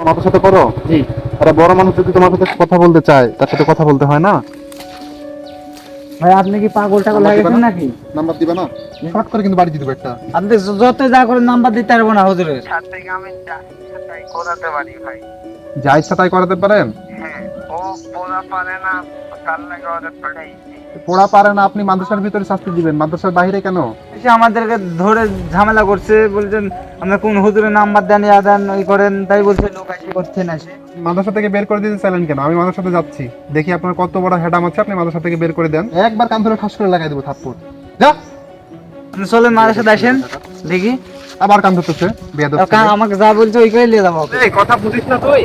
আমার সাথে করো? জি। আরে বড় মানুষ যদি তোমার সাথে কথা বলতে চায় তার সাথে কথা বলতে হয় না? ভাই আপনি কি পাগল টাগল হয়ে গেছেন নাকি? নাম্বার দিবা না? শর্ট করে কিন্তু বাড়ি দিয়ে দেবো একটা। আপনি যত যা করে নাম্বার দিতে পারব না হুজুরের। সাথে আমি তাই করাতে পারি ভাই। যা ইচ্ছা তাই করাতে পারেন? হ্যাঁ ও পড়া পারে না তার লাগে ওদের পাঠাইছি পড়া পারে না আপনি মাদ্রাসার ভিতরে শাস্তি দিবেন। মাদ্রাসার বাইরে কেন? সে আমাদেরকে ধরে ঝামেলা করছে। বলছেন আমরা কোন হুজুরের নাম্বার দেন ইয়া দেন ওই করেন। তাই বলছে লোক আসে করছে না সে। মাদ্রাসা থেকে বের করে দিতে চাইলেন কেন? আমি মাদ্রাসাতে যাচ্ছি। দেখি আপনার কত বড় হেডাম আছে আপনি মাদ্রাসা থেকে বের করে দেন। একবার কান ধরে ঠাস করে লাগাই দেবো থাপ্পড়। যা। আপনি চলেন মারের সাথে আসেন দেখি। আবার কান ধরতেছে বেয়াদব আর আমাকে যা বলছে ওই করে নিয়ে যাব এই কথা বুঝিস না তুই?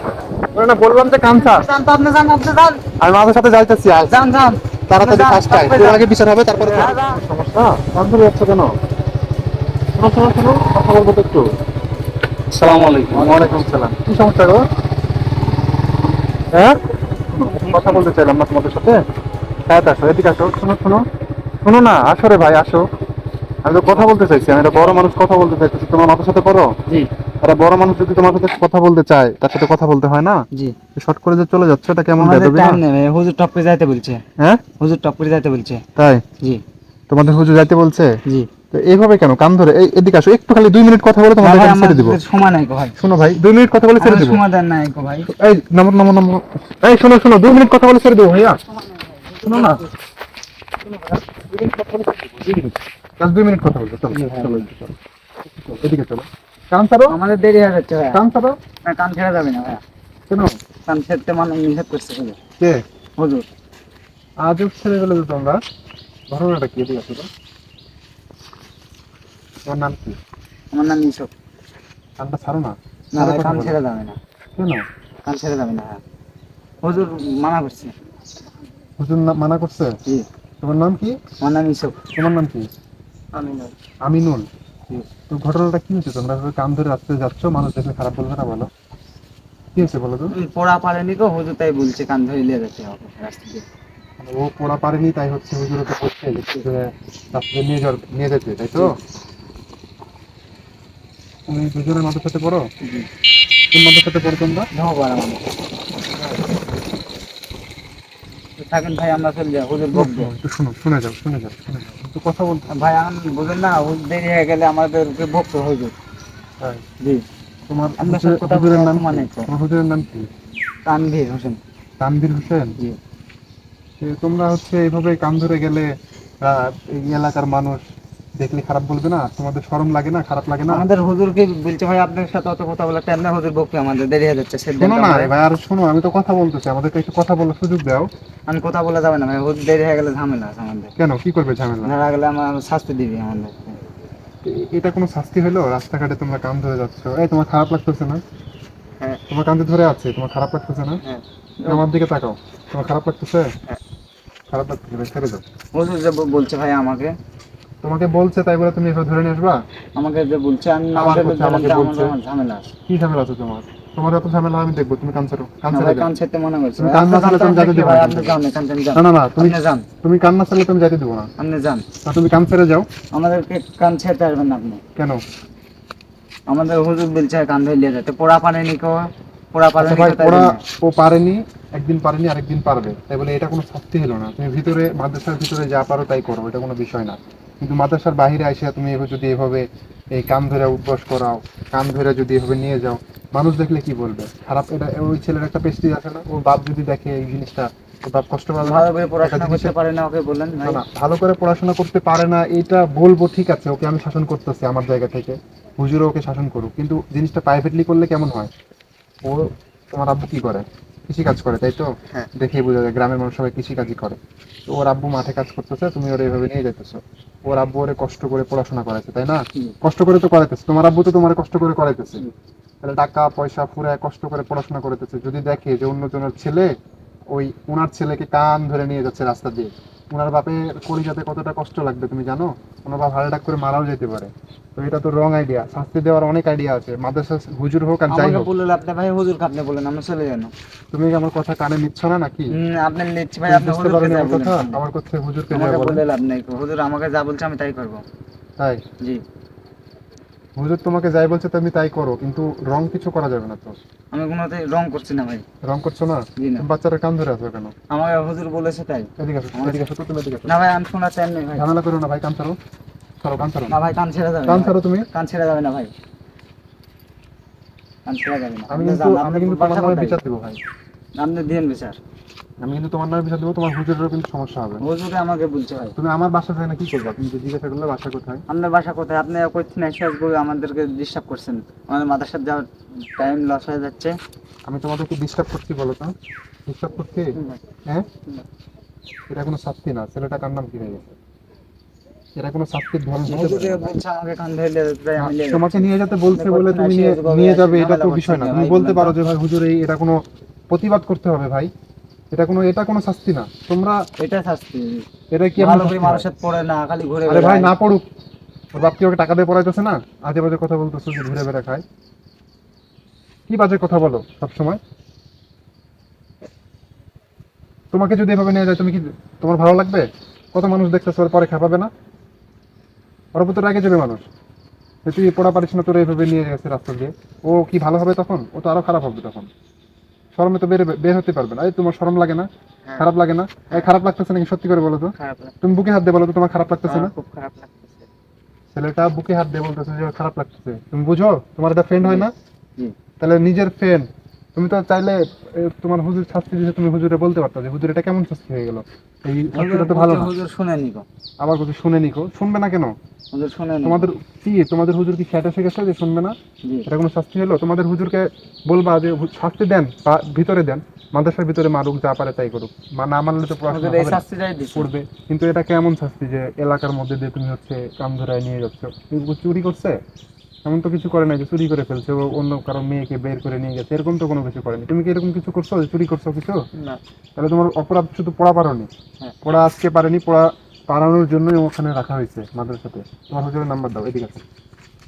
তোর না বললাম যে কানসা যান তো আপনি যান আপনি যান আমি মাদ্রাসার সাথে যাইতেছি আজ যান যান তাড়াতাড়ি যান, ফার্স্ট টাইম আগে বিচার হবে তারপরে তোর। যান, যান। সমস্যা কান? ধরে যাচ্ছ কেন শোনো শোনো শোনো কথা বলব তো একটু। আসসালামু আলাইকুম। ওয়ালাইকুম সালাম। কি সমস্যা গো? হ্যাঁ? কথা বলতে চাইলাম না তোমাদের সাথে। হ্যাঁ আসো এদিকে আসো শোনো শোনো। শোনো না আসো রে ভাই আসো। আমি তো কথা বলতে চাইছি আমি একটা বড় মানুষ কথা বলতে চাইতেছি। তোমার মাথার সাথে করো জি। একটা বড় মানুষ যদি তোমার সাথে কথা বলতে চায় তার সাথে কথা বলতে হয় না? জি। শর্ট করে যে চলে যাচ্ছে এটা কেমন হুজুর টপকে যাইতে বলছে। হ্যাঁ? হুজুর টপকে যাইতে বলছে। তাই? জি। তোমাদের হুজুর যাইতে বলছে? জি। তো এইভাবে কেন? কান ধরে এই এদিকে আসো একটু খালি দুই মিনিট কথা বলে তোমাদের ছেড়ে দিব। সময় নাই ভাই। শোনো ভাই দুই মিনিট কথা বলে ছেড়ে দিব। সময় দেন নাই ভাই। এই নামো নামো নামো। এই শোনো শোনো দুই মিনিট কথা বলে ছেড়ে দেবো ভাইয়া। শোনো না। দুই মিনিট কথা বলব চলো চলো এদিকে চলো। কান ছাড়ো। আমাদের দেরি হয়ে যাচ্ছে কান ছাড়ো। না, কান ছেড়ে যাবে না ভাই। কেন কান ছেড়তে মানে নিষেধ করছে কে? হুজুর। আজও ছেড়ে গেলে তো তোমরা। ঘটনাটা কি এদিকে আসো তো। তোমার নাম কি? আমার নাম ইসব কানটা ছাড়ো না। না ভাই কান ছেড়ে যাবে না। কেন? কান ছেড়ে যাবে না হ্যাঁ। হুজুর মানা করছে। হুজুর মানা করছে? জি। তোমার নাম কি? আমার নাম ইসব তোমার নাম কি? আমি আমিনুল। তো ঘটনাটা কি হয়েছে? তোমরা কান ধরে রাস্তায় যাচ্ছ মানুষ দেখলে খারাপ বলবে না বলো? কি হয়েছে বলো তো? পড়া পারেনি গো হুজুর তাই বলছে কান ধরে নিয়ে যেতে হবে রাস্তা দিয়ে। ও পড়া পারেনি তাই হচ্ছে হুজুর ওকে বলছে যে তুই করে রাস্তায় নিয়ে যাওয়ার নিয়ে যেতে তাই তো? তুমি দুজনের মাথার সাথে পড়ো কোন মাথার সাথে পড়ো তোমরা? ধন্যবাদ আমাদের তো থাকেন ভাই আমরা চলে যাই হুজুর বকবো। একটু শুনো শুনে যাও শুনে যাও শুনে যাও। একটু কথা বলতে ভাই আমি বুঝেন না হুজুর দেরি হয়ে গেলে আমাদেরকে ভক্ত হুজুর। হয় জি। তোমার হুজুরের- কথা হুজুরের নাম মানে তোমার হুজুরের নাম কি? তানভীর হোসেন। তানভীর হোসেন? জি। সে তোমরা হচ্ছে এইভাবে কান ধরে গেলে এই এলাকার মানুষ দেখলে খারাপ বলবে না? তোমাদের শরম লাগে না? খারাপ লাগে না? আমাদের হুজুরকে বলছে ভাই আপনার সাথে অত কথা বলে টাইম না। হুজুর বকবে আমাদের দেরি হয়ে যাচ্ছে। সেদিন শোনো না ভাই আর শোনো আমি তো কথা বলতেছি। আমাদেরকে একটু কথা বলার সুযোগ দাও। আমি কথা বলে যাবে না ভাই হুজুর দেরি হয়ে গেলে ঝামেলা আছে আমাদের। কেন? কি করবে ঝামেলা? ধরা গেলে আমার শাস্তি দিবি আমাদের। এটা কোনো শাস্তি হলো? রাস্তাঘাটে তোমরা কান ধরে যাচ্ছ। এই তোমার খারাপ লাগতেছে না? হ্যাঁ। তোমার কান্দে ধরে আছে তোমার খারাপ লাগতেছে না? হ্যাঁ। আমার দিকে তাকাও। তোমার খারাপ লাগতেছে? হ্যাঁ। খারাপ লাগতেছে ভাই ছেড়ে দাও। হুজুর যে বলছে ভাই আমাকে। তোমাকে বলছে তাই বলে তুমি এভাবে ধরে নিয়ে আসবা? আমাকে যে বলছে আমি না আমার বলছে, আমাকে বলছে। ঝামেলা কি ঝামেলা আছে তোমার? তোমার এত ঝামেলা আমি দেখব তুমি কান ছাড়ো কান না ছেড়ে ভাই দাও কান ছেড়তে মনে করছে। কান না ছাড়লে তুমি যাতে দিবা না। আপনি যান এখান থেকে যান। না না না তুমি যান। তুমি কান না ছাড়লে তুমি যেতে দেবো না। আপনি যান। না তুমি কান ছেড়ে যাও। আমাদেরকে কান ছেড়তে পারবেন না আপনি। কেন? আমাদের হুজুর বলছে কান ধরে নিয়ে যেতে পোড়া পোড়া আচ্ছা পারেনি। ও পারেনি একদিন পারেনি আরেকদিন পারবে। তাই বলে এটা কোনো শাস্তি হলো না। তুমি ভিতরে মাদ্রাসার ভিতরে যা পারো তাই করো এটা কোনো বিষয় না। কিন্তু মাদ্রাসার বাহিরে এসে তুমি এভাবে যদি এভাবে এই কান ধরে উদ্বাস করাও কান ধরে যদি এভাবে নিয়ে যাও মানুষ দেখলে কি বলবে? খারাপ এটা ওই ছেলের একটা পেস্টিজ আছে না ওর বাপ যদি দেখে এই জিনিসটা বাপ কষ্ট পাবে। ভালো করে পড়াশোনা করতে পারে না ওকে বললেন না, না, ভালো করে পড়াশোনা করতে পারে না এটা বলব ঠিক আছে ওকে আমি শাসন করতেছি আমার জায়গা থেকে। হুজুরও ওকে শাসন করুক কিন্তু জিনিসটা প্রাইভেটলি করলে কেমন হয়? ও তোমার আব্বু কি করে? কৃষি কাজ করে তাই তো? হ্যাঁ। দেখেই বোঝা যায় গ্রামের মানুষ সবাই কৃষি কাজই করে। তো ওর আব্বু মাঠে কাজ করতেছে তুমি ওর এইভাবে নিয়ে যেতেছো ওর আব্বু ওরে কষ্ট করে পড়াশোনা করাইছে তাই না? কষ্ট করে তো করাইতেছে তোমার আব্বু তো তোমার কষ্ট করে করাইতেছে। তাহলে টাকা পয়সা ফুরায় কষ্ট করে পড়াশোনা করাইতেছে। যদি দেখে যে অন্যজনের ছেলে ওই ওনার ছেলেকে কান ধরে নিয়ে যাচ্ছে রাস্তা দিয়ে। ওনার বাপের কলিজাতে কতটা কষ্ট লাগবে তুমি জানো? ওনার বাপ হার্ট করে মারাও যেতে পারে। তো এটা তো রং আইডিয়া শাস্তি দেওয়ার অনেক আইডিয়া আছে। মাদ্রাসা হুজুর হোক আর যাই হোক। বললেন আপনি ভাই আপনি বলেন আমরা চলে যান তুমি কি আমার কথা কানে নিচ্ছ না নাকি? আপনি নিচ্ছি ভাই আপনি যা আমার কথা? আমার লাভ নেই। হুজুর আমাকে যা বলছে আমি তাই করব। তাই? জি। হুজুর তোমাকে যাই বলছে তুমি তাই করো। কিন্তু রং কিছু করা যাবে না তো। আমি কোনোতে রং করছি না ভাই। রং করছ না? বাচ্চারা কান ধরে আছো কেন? আমাকে হুজুর বলেছে তাই। এদিকে আসো এদিকে আসো তুমি এদিকে আসো। না ভাই আমি শোনা চাই না ভাই। ঝামেলা করো না ভাই কান ছাড়ো। ছাড়ো কান ছাড়ো। না ভাই কান ছেড়ে যাবে কান ছাড়ো তুমি। কান ছেড়ে যাবে না ভাই। কান ছেড়ে যাবে না। আমি কিন্তু আমি কিন্তু তোমার নামে বিচার দেবো ভাই। আপনি দিন বিচার। আমি কিন্তু তোমার নামে বিচার দেবো তোমার হুজুরেরও কিন্তু সমস্যা হবে। হুজুরে আমাকে বলছে ভাই তুমি আমার বাসা যায় না কি করবা? তুমি জিজ্ঞাসা করলে বাসা কোথায়? আপনার বাসা কোথায়? আপনি করছেন এক্সারসাইজ করে আমাদেরকে ডিস্টার্ব করছেন। আমাদের মাদ্রাসার যাওয়ার টাইম লস হয়ে যাচ্ছে। আমি তোমাদেরকে ডিস্টার্ব করছি বলো তো। ডিস্টার্ব করছি? হ্যাঁ? এটা কোনো শাস্তি না। ছেলেটা কার নাম কি হয়ে গেছে? এটা কোনো শাস্তির ধরন তোমাকে নিয়ে যেতে বলছে বলে তুমি নিয়ে নিয়ে যাবে এটা তো বিষয় না। তুমি বলতে পারো যে ভাই হুজুর এই এটা কোনো প্রতিবাদ করতে হবে ভাই। এটা কোনো এটা কোনো শাস্তি না। তোমরা এটা শাস্তি। এটা কি ভালো করে মানুষের পড়ে না খালি ঘুরে আরে ভাই না পড়ুক। ওর ওকে টাকা দিয়ে পড়াইতেছে না? আজে বাজে কথা বলতেছো যে ঘুরে বেড়া খায়। কি বাজে কথা বলো সব সময় তোমাকে যদি এভাবে নিয়ে যায় তুমি কি তোমার ভালো লাগবে? কত মানুষ দেখতেছে ওর পরে খাপাবে না? ওর উপর তো রেগে যাবে মানুষ। তুই পড়া পারিস না তোর এইভাবে নিয়ে গেছে রাস্তা দিয়ে। ও কি ভালো হবে তখন? ও তো আরও খারাপ হবে তখন। শরমে তো বের বের হতে পারবে না। এই তোমার শরম লাগে না? হ্যাঁ, খারাপ লাগে না? এই খারাপ লাগতেছে নাকি সত্যি করে বলো তো? তুমি বুকে হাত দিয়ে বলো তো তোমার খারাপ লাগতেছে না? আমার খুব খারাপ লাগতেছে। ছেলেটা বুকে হাত দিয়ে বলতেছে যে খারাপ লাগতেছে। তুমি বুঝো? তোমার এটা ফ্রেন্ড হয় না? জি। তাহলে নিজের ফ্রেন্ড তুমি তো চাইলে তোমার হুজুর শাস্তি দিতে তুমি হুজুরে বলতে পারতো যে হুজুর এটা কেমন শাস্তি হয়ে গেল? এই শাস্তিটা তো ভালো না। হুজুর শুনেনি গো আমার কথা শুনে নিকো। শুনবে না কেন? হুজুর শুনেনি তোমাদের কি তোমাদের হুজুর কি এসে গেছে যে শুনবে না? এটা কোনো শাস্তি হলো? তোমাদের হুজুরকে বলবা যে শাস্তি দেন বা ভিতরে দেন। মাদ্রাসার ভিতরে মারুক যা পারে তাই করুক। মা না মানলে তো পড়বে কিন্তু এটা কেমন শাস্তি যে এলাকার মধ্যে দিয়ে তুমি হচ্ছে কাম ধরায় নিয়ে যাচ্ছ? তুমি চুরি করছে? এমন তো কিছু করে নাই যে চুরি করে ফেলছে ও অন্য কারও মেয়েকে বের করে নিয়ে গেছে এরকম তো কোনো কিছু করেনি। তুমি কি এরকম কিছু করছ যে চুরি করছ কিছু? না। তাহলে তোমার অপরাধ শুধু পড়া পারোনি? হ্যাঁ। পড়া আজকে পারেনি পড়া পারানোর জন্যই ওখানে রাখা হয়েছে মাদ্রাসাতে। তোমার হুজুরের নাম্বার দাও এদিকে আসো।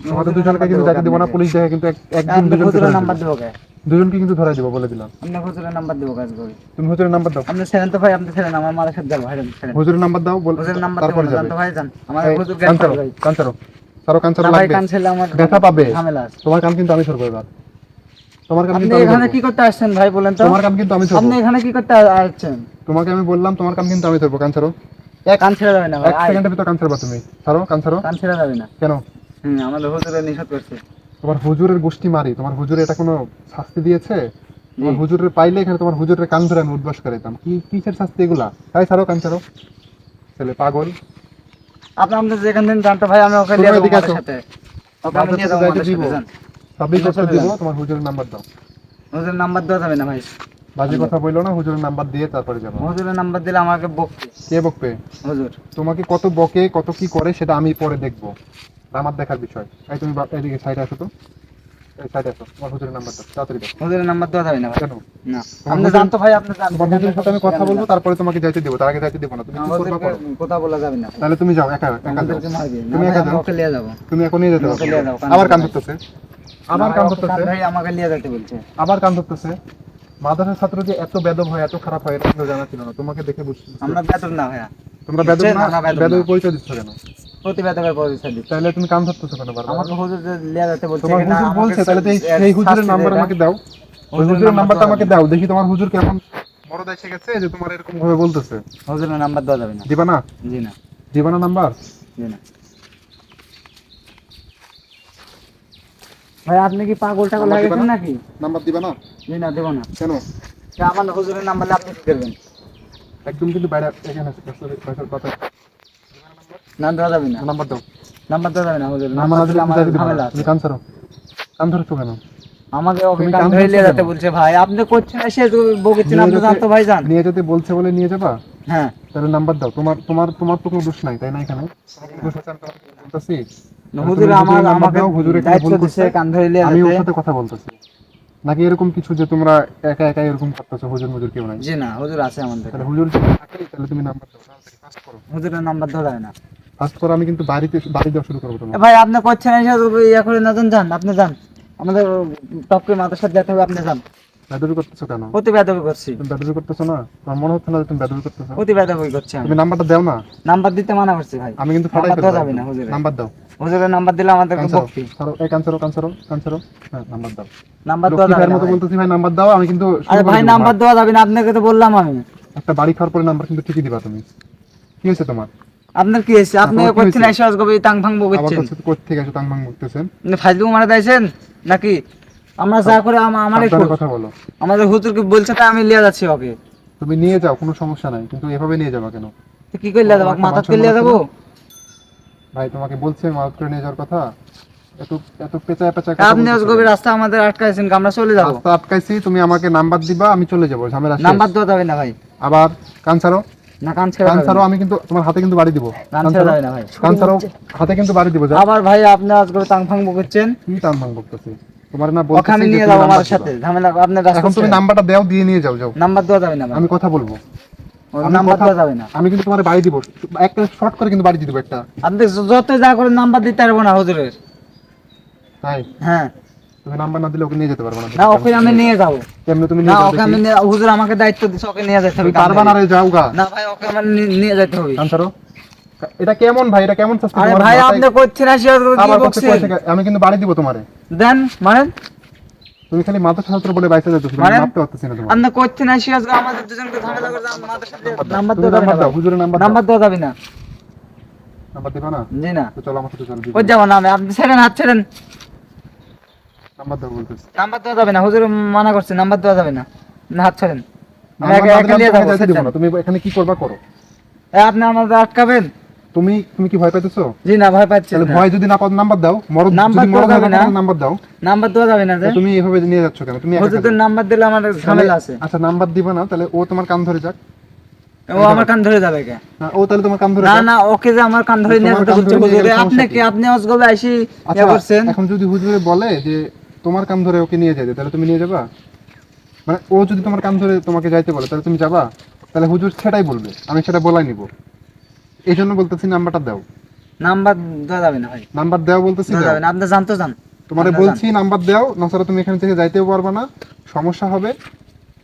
তোমাদের দুজনকে কিন্তু দেখে দিব না পুলিশ দেখে কিন্তু এক- একদিন আপনি দুজনকে নাম্বার দিবো। দুজনকে কিন্তু ধরাই দিব বলে দিলাম। আপনি হুজুরের নাম্বার দেবো কাজ করে তুমি হুজুরের নাম্বার দাও। আপনি ছেড়েন তো ভাই আপনি ছেড়েন আমার মালের সাথে যাব ভাই হুজুরের নাম্বার দাও বল হুজুরের নাম্বার দেবো তারপর না, যাবে। জান। তো ভাই যান আমার হুজুর কান জ্ঞান লাগবে। আমার ব্যথা পাবে। তোমার কাম কিন্তু আমি ধরবো এবার। তোমার কাম কিন্তু এখানে কি করতে আসছেন ভাই বলেন তো? তোমার কাম কিন্তু আমি ধরবো আপনি এখানে কি করতে আসছেন? তোমাকে আমি বললাম তোমার কাম কিন্তু আমি ধরবো কান ছাড়ো। কান যাবে না এক সেকেন্ডের ভিতর কান ছাড়বা তুমি। ছাড়ো কান ছাড়ো। যাবে না। কেন? হুম আমাদের হুজুরে নিষেধ করছে। তোমার হুজুরের গোষ্ঠী মারি। তোমার হুজুরে এটা কোনো শাস্তি দিয়েছে? তোমার। হুজুরের পাইলে এখানে তোমার হুজুরের কান ধরে আমি উদ্বাস করাইতাম। কি কিসের শাস্তি এগুলা? তাই ছাড়ো কান ছাড়ো। ছেলে পাগল। আপনি আমাদের যেখান দিন জানতো ভাই আমি ওকে দিয়ে আসো। সাথে। ওকে আমি নিয়ে দিব। দিব তোমার হুজুরের নাম্বার দাও। হুজুরের নাম্বার দেওয়া যাবে না ভাই। বাজে কথা বলল না হুজুরের নাম্বার দিয়ে তারপরে যাব। হুজুরের নাম্বার দিলে আমাকে বকবে। কে বকবে? হুজুর। তোমাকে কত বকে কত কি করে সেটা আমি পরে দেখব। আমার দেখার বিষয়। তাই তুমি এদিকে সাইডে আসো তো। হুজুরের নাম্বার দাও তাড়াতাড়ি দাও। হুজুরের নাম্বার দেওয়া যাবে না কেন? না। আপনি হুজুর- জানতো ভাই আপনি জানতো। হুজুরের সাথে আমি কথা বলব তারপরে তোমাকে যাইতে দেবো তার আগে যাইতে দেবো না। তুমি কি করবা আমাদেরকে করো। কথা বলা যাবে না। তাহলে তুমি যাও একা একা যাও। আমাদেরকে মারবে। না তুমি একা যাও। ওকে নিয়ে যাব। তুমি এখন যেতে ওকে নিয়ে যাও, পারো আবার কান ধরে। ধরতেছে? আবার কান ধরতেছে? ভাই আমাকে নিয়ে যেতে বলছে। আবার কান ধরতেছে? মাদ্রাসার ছাত্র যে এত বেদব হয় এত খারাপ হয় এটা জানা ছিল না। তোমাকে দেখে বুঝছি আমরা না ভাইয়া। তোমরা বেদব না আমরা বেদব বেদব না। পরিচয় দিচ্ছ কেন? প্রতি বেতনের পয়সা তাহলে তুমি কান ধরতেছো কেন বারবার? আমাকে হুজুর যে নিয়ে যেতে বলছে তোমার হুজুর বলছে তাহলে সেই হুজুরের নাম্বার আমাকে দাও। ওই হুজুরের নাম্বারটা আমাকে দাও। দেখি তোমার হুজুর কেমন এসে গেছে যে তোমার এরকম ভাবে বলতেছে। হুজুরের নাম্বার দেওয়া যাবে না। দিবা না? জি না। দিবা না নাম্বার? জি না। ভাই আপনি কি পাগল টাগল নাম্বার হয়ে দিবা গেছেন না? নাকি? নাম্বার দিবা না? জি না দেবো না। কেন? আমার হুজুরের নাম্বার আপনি কি করবেন? একদম কিন্তু বাইরে এখানে আছে, পাশের দেওয়া যাবে না। নাম্বার দাও। নাম্বার দেওয়া যাবে না হুজুর। নাম্বার নাম্বার দিলে দিলে আমার যাইতে দিবা না। ঝামেলা তুমি কান ছাড়ো কান ধরছো কেন? আমাকে ওকে কান কান ধরে নিয়ে যেতে বলছে ভাই আপনি করছেন এসে বকেছেন আপনি জানতো ভাই যান নিয়ে যেতে বলছে বলে নিয়ে যাবা? হ্যাঁ। তাহলে নাম্বার দাও। তোমার তোমার তোমার তো কোনো দোষ নাই তাই না এখানে? দোষ আছে আমি তোমাকে হুজুর আমার আমাকে হুজুর এখানে ভুল করছে। কান ধরে নিয়ে আমি ওর সাথে কথা বলতেছি। নাকি এরকম কিছু যে তোমরা একা একা এরকম করতেছো হুজুর মুজুর কেউ নাই? জি না হুজুর আছে আমাদের। তাহলে হুজুর থাকে তাহলে তুমি নাম্বার দাও। ফাস্ট করো হুজুরের নাম্বার দেওয়া যাবে না। করো আমি কিন্তু বাড়িতে বাড়ি দেওয়া শুরু করব তোমার। ভাই আপনি করছেন ইয়া করে না যান আপনি যান। আমাদের টপকে মাথার সাথে যেতে হবে আপনি যান। বেদবি করতেছো কেন? প্রতি বেদবি করছি। তুমি বেদবি করতেছো না? তোমার মনে হচ্ছে না তুমি বেদবি করতেছো? প্রতি বেদবি করছি তুমি নাম্বারটা দাও না। নাম্বার দিতে মানা করছি ভাই। আমি কিন্তু ফাটাই নাম্বার যাবে না হুজুরের নাম্বার দাও। হুজুরের নাম্বার দিলে বকতি এই ক্যান্সারো হ্যাঁ নাম্বার দাও। নাম্বার মতো বলতেছি ভাই নাম্বার দাও আমি কিন্তু আরে ভাই নাম্বার দেওয়া যাবে না আপনাকে তো বললাম আমি। একটা বাড়ি খাওয়ার পরে নাম্বার কিন্তু ঠিকই দিবা তুমি। কি হয়েছে তোমার? আপনার কি হয়েছে? আপনি আপনার কি করছেন হয়েছে? এসে ফাং আবার বকছেন কাছে কোথা থেকে এসে তাংবাং মুখতেছেন ফাইজলু মারা দিয়েছেন? নাকি? আমরা যা করে আম- আমারই সাবধানে কথা বলো। আমাদের হুজুরকে বলছে তাই আমি লিয়ে যাচ্ছি ওকে। তুমি নিয়ে যাও কোনো সমস্যা নাই। কিন্তু এভাবে নিয়ে যাবা কেন? তো কি দেবো আমার মাথা করে লিয়ে মনে ভাই তোমাকে বলছে মাদত করে নিয়ে যাওয়ার কথা। এত এত পেঁচা পেঁচা কথা আপনি রাস্তা আমাদের আটকাইছেন আমরা চলে যাব। রাস্তা আটকাইছি তুমি আমাকে নাম্বার দিবা আমি চলে যাব। ঝামেলা। নাম্বার দেওয়া যাবে না ভাই। আবার কানসারো না কান ছেড়ে যাবে কানসারো আমি কিন্তু তোমার হাতে কিন্তু বাড়ি দিব। কান ছেড়ে না ভাই। কানসারো হাতে কিন্তু বাড়ি দিব আবার ভাই আপনি আজ করে ফাং বকছেন কি টান ভাঙ বকতেছি? তোমার না ওকে বলতেছি নিয়ে তুমি নাম্বার আমার সাথে। ঝামেলা আপনার রাস্তা এখন তুমি নাম্বারটা দাও দিয়ে নিয়ে যাও যাও। নাম্বার দেওয়া যাবে না আমি কথা বলব। নাম্বার দেওয়া যাবে না। আমি কিন্তু তোমার বাড়ি দিব। একটা শর্ট করে কিন্তু বাড়ি দিব একটা। আপনি যত যা করে নাম্বার দিতে পারব না হুজুরের। তাই? হ্যাঁ। তুমি নাম্বার না দিলে ওকে নিয়ে যেতে পারব না। না ওকে আমি নিয়ে যাব। তুমি না নিয়ে যাও ওকে আমি হুজুর আমাকে দায়িত্ব দিচ্ছে ওকে নিয়ে যেতে হবে পারবা না রে না ভাই ওকে আমার নিয়ে যেতে হবে। এটা কেমন ভাই? এটা কেমন শাস্তি আরে ভাই আপনি করছেন না আমি কিন্তু বাড়ি দিব তোমারে। দেন মানে তুমি খালি মাথা ছাত্র বলে বাইসে যেতে তুমি? মাপতে পারতেছি না তোমার আপনি করছেন না আমাদের দুজনকে ঝামেলা করে সাথে নাম্বার তুমি যাবে নাম্বার দাও হুজুরের নাম্বার নাম্বার দেওয়া যাবে না। নাম্বার দিবা না? জি না। তো চলো আমার সাথে চলো ওই যাব না আমি আপনি ছেড়েন হাত ছেড়েন। নাম্বার দাও বলতেছি। নাম্বার দেওয়া যাবে না হুজুর মানা করছে নাম্বার দেওয়া যাবে না। না হাত ছেড়েন। তুমি এখানে কি করবা করো। আপনি আমাদের আটকাবেন? তুমি তুমি কি ভয় পাইতেছো? জি না ভয় পাচ্ছি তাহলে ভয় যদি না পাও নাম্বার দাও। মরদ নাম্বার মরদ না। নাম্বার দাও। নাম্বার দেওয়া যাবে না তুমি এভাবে নিয়ে যাচ্ছ কেন? তুমি নাম্বার দিলে আমার ঝামেলা আছে। আচ্ছা নাম্বার দিবা না তাহলে ও তোমার কান ধরে যাক। ও আমার কান ধরে যাবে কে? ও তাহলে তোমার কান ধরে না না ওকে যে আমার কান ধরে নিয়ে আপনি কি? আপনি অজগবে আইসি আচ্ছা করছেন। এখন যদি হুজুরে বলে যে তোমার কাম ধরে ওকে নিয়ে যেতে তাহলে তুমি নিয়ে যাবা? মানে ও যদি তোমার কাম ধরে তোমাকে যাইতে বলে তাহলে তুমি যাবা? তাহলে হুজুর সেটাই বলবে আমি সেটা বলাই নিব। এই জন্য বলতেছি নাম্বারটা দাও। নাম্বার দেওয়া যাবে না ভাই। নাম্বার দেওয়া বলতেছি যাবে না আপনি জানতো জান তোমারে বলছি নাম্বার দাও নাছাড়া তুমি এখান থেকে যাইতেও পারবে না। সমস্যা হবে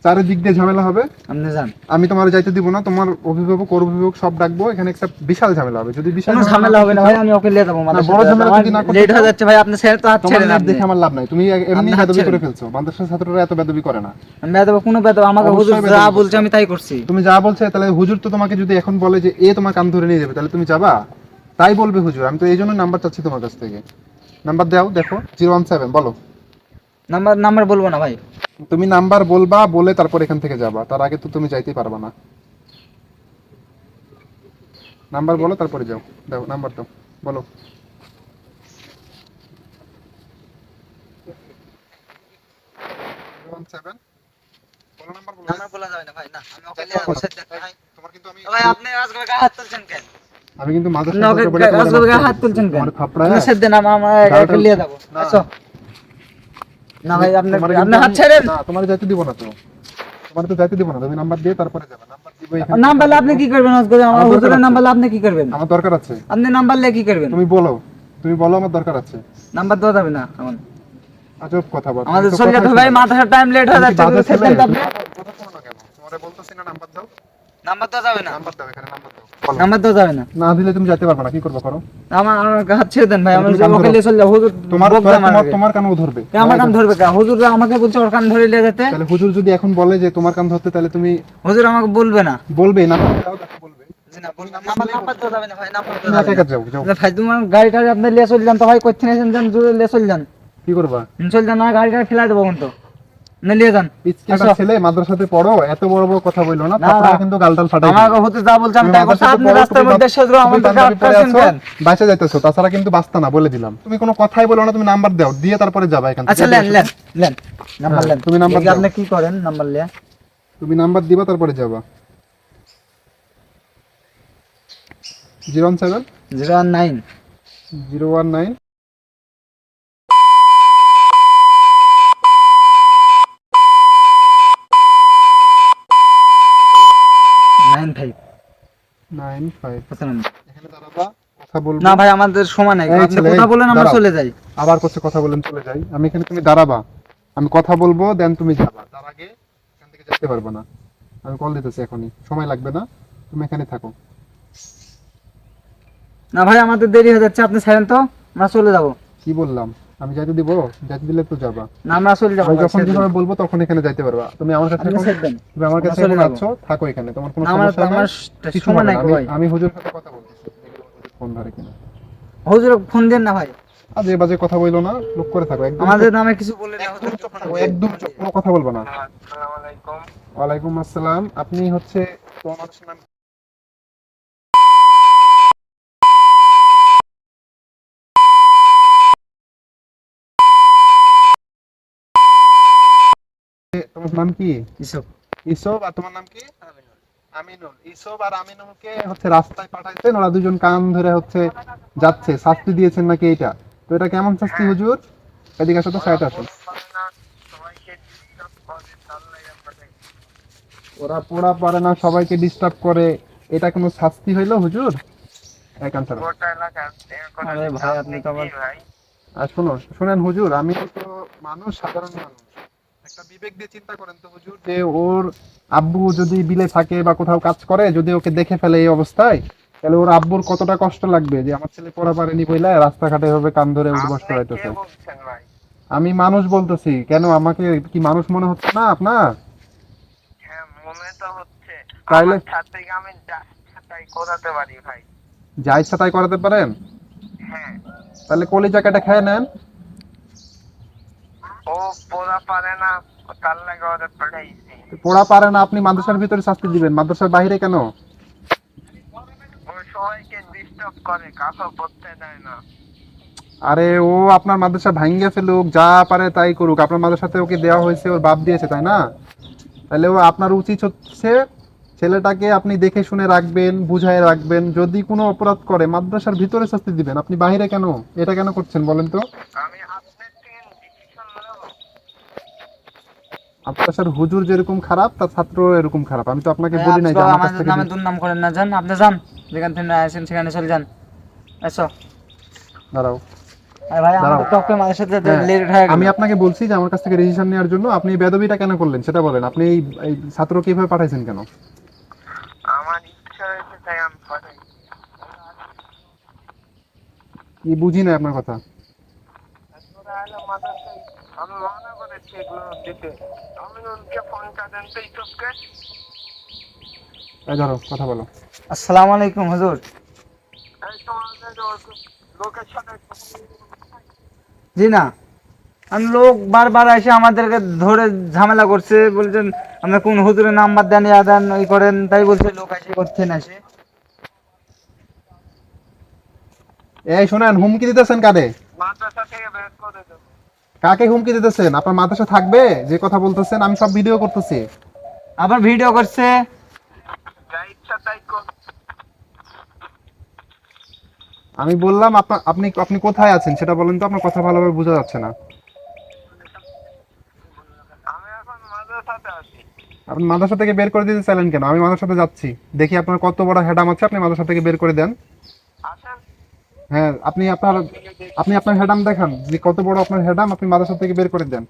চারিদিক দিয়ে ঝামেলা হবে। আপনি জান আমি তোমার যাইতে দিব না তোমার অভিভাবক ওর অভিভাবক সব ডাকবো এখানে একটা বিশাল ঝামেলা হবে। যদি বিশাল ঝামেলা হবে না ভাই আমি ওকে নিয়ে যাব না, বড় ঝামেলা যদি না লেট হয়ে যাচ্ছে ভাই আপনি ছেড়ে তো হাত ছেড়ে লাভ দেখে আমার লাভ নাই। তুমি এমনি বেদবি করে ফেলছো। মাদ্রাসার ছাত্ররা এত বেদবি করে না। আমি বেদব কোনো বেদব আমাকে হুজুর যা। বলছে আমি তাই করছি। তুমি যা বলছে তাহলে হুজুর তো তোমাকে যদি এখন বলে যে এ তোমার কান ধরে নিয়ে যাবে তাহলে তুমি যাবা? তাই বলবে হুজুর। আমি তো এই জন্য নাম্বার চাচ্ছি তোমার কাছ থেকে। নাম্বার দাও দেখো জিরো ওয়ান সেভেন বলো। নাম্বার নাম্বার বলব না ভাই। তুমি নাম্বার বলবা বলে তারপর এখান থেকে যাবা। তার আগে তো তুমি যাইতেই পারবা না। নাম্বার বলো তারপরে যাও। দাও নাম্বার দাও। বলো। আমি কিন্তু আমি আপনি আজকে গায়ে হাত তুলছেন কেন? আমি কিন্তু গায়ে হাত তুলছেন কেন? আমার আপনি সেদিন আমার নিয়ে যাব। না। না ভাই আপনি আপনি হাত ছেড়েন। না তোমার যাইতে দিব না তো। তোমার তো যাইতে দিব না তুমি নাম্বার দিয়ে তারপরে যাবে। নাম্বার দিব এখানে। নাম্বার আপনি কি করবেন আজকে আমার আমার হুজুরের নাম্বার আপনি কি করবেন? আমার দরকার আছে। আপনি নাম্বার নিয়ে কি করবেন? তুমি বলো। তুমি বলো আমার দরকার আছে। নাম্বার দেওয়া যাবে না এখন আজব কথা বল। আমাদের হবে ভাই মাথার টাইম লেট হয়ে যাচ্ছে? আপনি কথা শোনো না কেন? তোমারে বলতেছি না নাম্বার দাও। নাম্বার দেওয়া যাবে না। নাম্বার দাও এখানে নাম্বার দাও। নাম্বার দেওয়া যাবে না। না দিলে তুমি যেতে পারবে না কি করব করো? আমার আমার হাত ছেড়ে দেন ভাই আমার ওকে নিয়ে চলে হুজুর তোমার তোমার আমাকে। তোমার কানও ধরবে। আমার কান ধরবে কে? হুজুর আমাকে বলছে ওর কান ধরে নিয়ে যেতে। তাহলে হুজুর যদি এখন বলে যে তোমার কান ধরতে তাহলে তুমি হুজুর আমাকে বলবে না। বলবে না দাও বলবে। জি না বলবে নাম্বার নাম্বার দেওয়া যাবে না ভাই নাম্বার তুমি দেওয়া একা যাবে একা যাও যাও। না ভাই তোমার গাড়ি টাড়ি আপনি লিয়ে যান তো ভাই করতে নিয়েছেন যান? কি করবা? চলে যান গাড়িটা ফেলাই দেবো কিন্তু নিয়ে যান। ছেলে মাদ্রাসাতে পড়ো এত বড় বড় কথা বলল না কিন্তু কথাই বলো না তুমি নাম্বার দাও দিয়ে তারপরে যাবা নাম্বার হ্যাঁ, লেন তুমি নাম্বার দাও। আপনি কি করেন নাম্বার লিয়া তুমি নাম্বার দিবা তারপরে যাবা। 017 019 019 নাইন ফাইভ এখানে দাঁড়াবা কথা বলব। না ভাই আমাদের সময় নাই। আপনি কথা বলেন আমরা চলে যাই। আবার করছে কথা বলেন চলে যাই। আমি এখানে তুমি দাঁড়াবা। আমি কথা বলব দেন তুমি যাবা। তার আগে এখান থেকে যেতে পারব না। আমি কল দিতেছি এখনই। সময় লাগবে না। তুমি এখানে থাকো। না ভাই আমাদের দেরি হয়ে যাচ্ছে। আপনি ছাড়েন তো আমরা চলে যাব। কি বললাম? আমি যাইতে দিব যাইতে দিলে তো যাবা। না আমরা চলে যাব যখন যেভাবে বলব তখন এখানে যাইতে পারবা। তুমি আমার কাছে দেন। তুমি আমার কাছে এখন আছো থাকো এখানে তোমার কোনো আমার সমস্যা আমার নাই। কিছু সময় নাই আমি- ভাই। আমি হুজুর সাথে কথা বলতেছি। ফোন ধরে কিনা। হুজুর ফোন দেন না ভাই। আজ বাজে কথা বইলো না লোক করে থাকো। একদম আমাদের নামে কিছু বলে না। একদম কোনো কথা বলব না। আসসালামু আলাইকুম। ওয়ালাইকুম আসসালাম। আপনি হচ্ছে তোমার নাম তোমার নাম কি? এসব ইসব আর তোমার নাম কি? আমিনুল। ইসব আর আমিনুলকে হচ্ছে রাস্তায় পাঠাইছেন ওরা দুজন কান ধরে হচ্ছে যাচ্ছে শাস্তি দিয়েছেন নাকি এটা তো এটা কেমন শাস্তি হুজুর? এদিকে আসো তো সাইড আসো। না সবাইকে ডিস্টার্ব করে তার লাগে পাঠাই ওরা পড়া পারে না সবাইকে ডিস্টার্ব করে। এটা কোনো শাস্তি হইল হুজুর? আরে ভাই, আপনি তো আবার- আর শোনো শুনেন হুজুর আমি তো মানুষ সাধারণ মানুষ। একটা বিবেক দিয়ে চিন্তা করেন তো হুজুর যে ওর আব্বু যদি বিলে থাকে বা কোথাও কাজ করে যদি ওকে দেখে ফেলে এই অবস্থায় তাহলে ওর আব্বুর কতটা কষ্ট লাগবে যে আমার ছেলে পড়া পারেনি বইলা রাস্তাঘাটে এভাবে কান ধরে উঠবস করাইতেছে আমি মানুষ বলতেছি কেন আমাকে কি মানুষ মনে হচ্ছে না আপনার? হ্যাঁ মনে তো হচ্ছে। তাইলে- আমি যাই করাতে পারি ভাই? যা ইচ্ছা তাই করাতে পারেন? হ্যাঁ। তাহলে কলিজা কেটে খেয়ে নেন। ও পড়া পারে না তার লাগে ওদের পাঠাইছি পড়া পারে না আপনি মাদ্রাসার ভিতরে শাস্তি দিবেন। মাদ্রাসার বাইরে কেন? ও সবাইকে ডিস্টার্ব করে কাকা পড়তে দেয় না। আরে ও আপনার মাদ্রাসা ভাঙ্গে ফেলুক যা পারে তাই করুক। আপনার মাদ্রাসাতে ওকে দেওয়া হয়েছে ওর বাপ দিয়েছে তাই না? তাহলে ও আপনার উচিত হচ্ছে ছেলেটাকে আপনি দেখে শুনে রাখবেন বুঝায় রাখবেন। যদি কোনো অপরাধ করে মাদ্রাসার ভিতরে শাস্তি দিবেন। আপনি বাহিরে কেন? এটা কেন করছেন বলেন তো? আমি আপনার থেকে ডিসিশন নেব মাদ্রাসার হুজুর যেরকম খারাপ তার ছাত্র এরকম খারাপ। আমি তো আপনাকে বলি নাই যে আমার কাছ থেকে নামে দুর্নাম করেন না যান আপনি যান যেখান থেকে আসেন সেখানে চলে যান। এসো দাঁড়াও। হ্যাঁ, লেট হয়ে গেল। আমি আপনাকে বলছি যে আমার কাছ থেকে রেজিস্ট্রেশন নেওয়ার জন্য আপনি বেদবিটা কেন করলেন সেটা বলেন। আপনি এই ছাত্র কীভাবে পাঠাইছেন কেন? আমার ইচ্ছা হয়েছে তাই আমি পাঠাই কি বুঝি না আপনার কথা তোরা হলো মাদ্রাসায় আমি মনে করেছি এগুলো দিতে আমি ওকে ফোনটা দেন তো ইউটিউবকে এই ধরো কথা বলো। আসসালামু আলাইকুম হুজুর। জি না। লোক বারবার এসে আমাদেরকে ধরে ঝামেলা করছে বলছেন আপনি কোন হুজুরের নাম্বার দেন ইয়া দেন ওই করেন। তাই বলছে লোক এসে করছেন এসে। এই শোনেন হুমকি দিতেছেন কারে মাদ্রাসা থেকে বের করে দেবো। কাকে হুমকি দিতেছেন? আপনার মাদ্রাসা থাকবে? যে কথা বলতেছেন আমি সব ভিডিও করতেছি। আবার ভিডিও করছে। যা ইচ্ছা তাই কর। আমি বললাম আপনা- আপনি আপনি কোথায় আছেন? সেটা বলেন তো আপনার কথা ভালোভাবে বোঝা যাচ্ছে না। আমি এখন মাদ্রাসাতে আছি। আপনি মাদ্রাসা থেকে বের করে দিতে চাইলেন কেন? আমি মাদ্রাসাতে যাচ্ছি। দেখি আপনার কত বড় হেডাম আছে আপনি মাদ্রাসা থেকে বের করে দেন। হ্যাঁ আপনি আপনার আপনি আপনার হেডাম দেখান যে কত বড় আপনার হেডাম আপনি মাদ্রাসা থেকে বের করে দেন।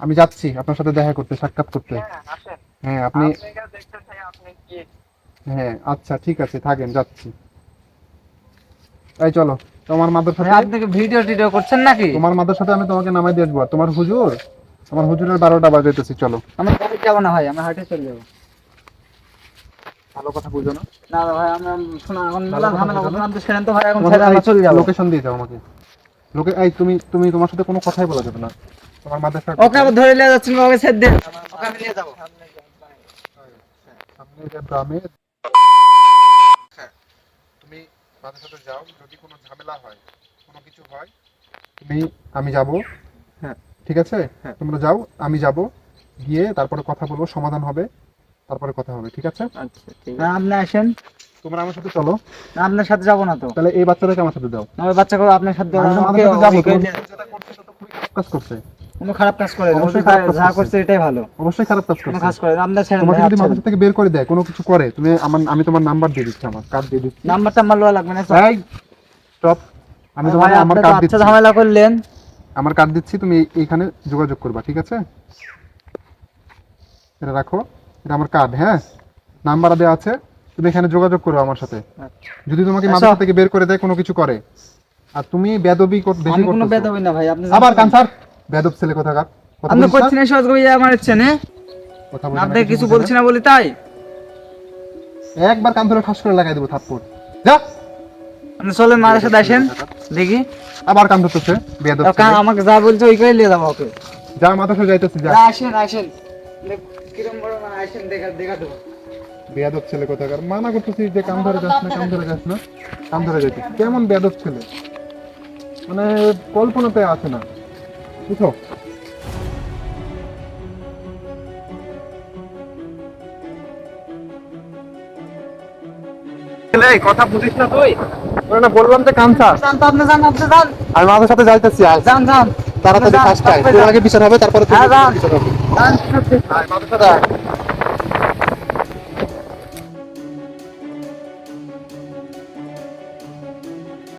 আমি যাচ্ছি আপনার সাথে দেখা করতে সাক্ষাৎ করতে। হ্যাঁ হ্যাঁ আপনি আপনাকে দেখতে চাই আপনি কি? হ্যাঁ আচ্ছা ঠিক আছে থাকেন যাচ্ছি। এই চলো তোমার মাদ্রাসাতে আপনি ভিডিও টিডিও করছেন নাকি? তোমার মাদ্রাসাতে আমি তোমাকে নামাই দিয়ে আসব। তোমার হুজুর? আমার হুজুরের বারোটা বাজাইতেছি চলো। আমরা বাড়ি যাব না ভাই আমরা হাটে চলে যাব। ভালো কথা বুঝো না। না ভাই আমরা শোনা এখন ঝামেলা তো ভাই এখন ছেড়ে আমরা চলে যাব। লোকেশন দিয়ে যাও আমাকে। লোকে এই তুমি তুমি তোমার সাথে কোনো কথাই বলা যাবে না। তোমার মাদ্রাসা ওকে আবার ধরে নিয়ে যাচ্ছেন ওকে ছেড়ে দেন। ওকে আমি নিয়ে যাব। সামনে যে গ্রামে হ্যাঁ, তুমি মাদ্রাসাতে যাও। যদি কোনো ঝামেলা হয় কোনো কিছু হয় তুমি আমি যাব। হ্যাঁ। ঠিক আছে? হ্যাঁ। তোমরা যাও আমি যাব। গিয়ে তারপরে কথা বলব সমাধান হবে। তারপরে কথা হবে ঠিক আছে? আচ্ছা আপনি আসেন। তোমরা আমার সাথে চলো। আপনার সাথে যাব না তো। তাহলে এই বাচ্চাটাকে আমার সাথে দাও। আমার বাচ্চাকে আপনার সাথে আমি আমাকে যাব ওই করে তুমি দেন। যেটা করছ সেটা তো খুবই খারাপ কাজ করছে। কোনো খারাপ কাজ করে না। অবশ্যই ও খারাপ কাজ যা করছে। করছে এটাই ভালো। অবশ্যই খারাপ কাজ করছে। কাজ করে না। ছেড়ে তোমাকে যদি আচ্ছা। থেকে বের করে দেয় কোনো কিছু করে তুমি আমার আমি তোমার নাম্বার দিয়ে দিচ্ছি আমার কার্ড দিয়ে দিচ্ছি। নাম্বারটা আমার লওয়া লাগবে না এই স্টপ আমি তোমার ভাই, আমার আচ্ছা দিচ্ছি। ঝামেলা করলেন। আমার কার্ড দিচ্ছি তুমি এইখানে যোগাযোগ করবা ঠিক আছে? এটা রাখো। এটা আমার কার্ড হ্যাঁ? নাম্বার দেওয়া আছে তুমি এখানে যোগাযোগ করো আমার সাথে। যদি তোমাকে আচ্ছা। থেকে বের করে দেয় কোনো কিছু করে। আর তুমি বেদবি কর- বেশি আমি কোনো করতেছো। না ভাই আপনি আবার কানসার? বেদব ছেলে কথা আপনি বলিস না? করছেন সহজ করে আমার চেনে? কথা বলিস না, আপনাকে কিছু বুঝিস বলছি না বলি তাই? একবার কান ধরে ঠাস করে লাগাই দেবো থাপ্পড়। যা। আপনি চলেন সাথে আসেন দেখি। আবার কান ধরতেছে বেদব। আমাকে যা বলছে ওই করে নিয়ে যাব ওকে। যা মাথা যাইতেছি যা। যা, আসেন আসেন। দেখ, কিরম বড় মানে আসেন দেখা দেখা দেবো। বেয়াদব ছেলে কোথাকার? মানা করতেছি যে কান ধরে যাস না কান ধরে যাস না কান ধরে যাইতে। কেমন বেয়াদব ছেলে? মানে কল্পনাতে আছে না। বুঝো কথা বুঝিস না তুই? না বললাম যে আমি মাদের সাথে যাইতেছি আজ যান যান তাড়াতাড়ি যান, ফার্স্ট টাইম তোর আগে বিচার হবে তারপরে তোর হ্যাঁ, বিচার হবে।